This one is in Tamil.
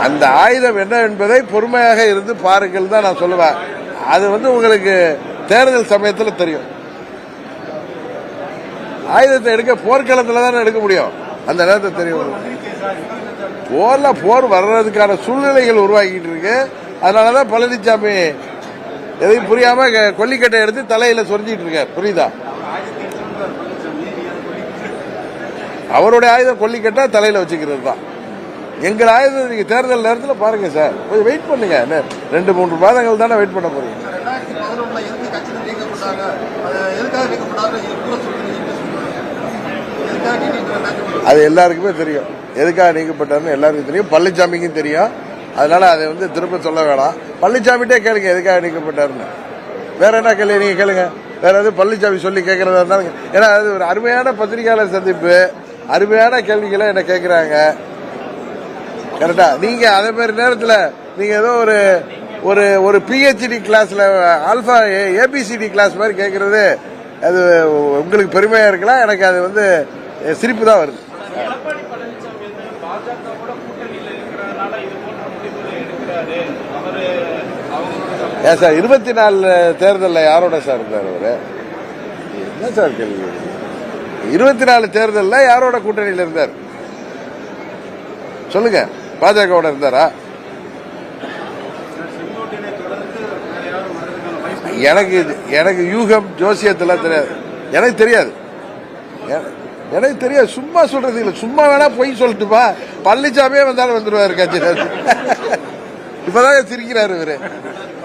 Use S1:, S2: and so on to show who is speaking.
S1: அந்த ஆயுதம் என்ன என்பதை பொறுமையாக இருந்து பாருங்கள் தான் நான் சொல்லுவேன். அது வந்து உங்களுக்கு தேர்தல் சமயத்தில் தெரியும். ஆயுதத்தை எடுக்க போர்க்களத்தில் தானே எடுக்க முடியும். அந்த நேரத்தை தெரியும் போர்ல போர் வர்றதுக்கான சூழ்நிலைகள் உருவாக்கிட்டு இருக்கு. அதனாலதான் பழனிசாமி எதையும் புரியாம க- கொல்லிக்கட்டை எடுத்து தலையில சொரிஞ்சிட்டு இருக்கார். புரியுதா? அவருடைய ஆயுதம் கொல்லிக்கட்டை தலையில வச்சுக்கிறது தான். எங்கள் ஆயுதம் நீங்க தேர்தல் நேரத்தில் பாருங்க சார். கொஞ்சம் வெயிட் பண்ணுங்க. என்ன, ரெண்டு மூன்று மாதங்கள் தானே வெயிட் பண்ண
S2: நீக்கப்பட்டாங்க? அது நீங்களே
S1: எல்லாருக்குமே தெரியும். எதுக்காக நீக்கப்பட்டாருன்னு எல்லாருக்கும் தெரியும். பழனிசாமிக்கும் தெரியும். அதனால அதை வந்து திரும்ப சொல்ல வேணாம். பழனிசாமிகிட்டே கேளுங்க எதுக்காக நீக்கப்பட்டாருன்னு. வேற என்ன கேள்வி நீங்க கேளுங்க. வேற எதுவும் பழனிசாமி சொல்லி கேட்கறதா இருந்தாலும் ஏன்னா அது ஒரு அருமையான பத்திரிகையாளர் சந்திப்பு. அருமையான கேள்விகளை என்ன கேட்கறாங்க கரெக்டா நீங்க அதே மாதிரி நேரத்தில் நீங்க ஏதோ ஒரு ஒரு ஒரு பிஹெச்டி கிளாஸ்ல ஆல்பா ஏபிசிடி கிளாஸ் மாதிரி கேட்கறது அது உங்களுக்கு பெருமையா இருக்கலாம் எனக்கு அது வந்து சிரிப்பு தான் வருது. ஏன் சார் இருபத்தி நாலு தேர்தலில் யாரோட சார் இருந்தார் அவரு? என்ன சார் கேள்வி? இருபத்தி நாலு தேர்தலில் யாரோட கூட்டணியில் இருந்தார்? சொல்லுங்க. பாஜகவோட இருந்தாரா? எனக்கு இது- எனக்கு யூகம் ஜோசியத்தெல்லாம் தெரியாது. எனக்கு தெரியாது. எனக்கு தெரியாது. சும்மா சொல்றது இல்லை. சும்மா வேணா பொய் சொல்லிட்டுப்பா பழனிசாமியே வந்தாலும் வந்துருவாரு கட்சி இப்பதான் சிரிக்கிறாரு இவரு.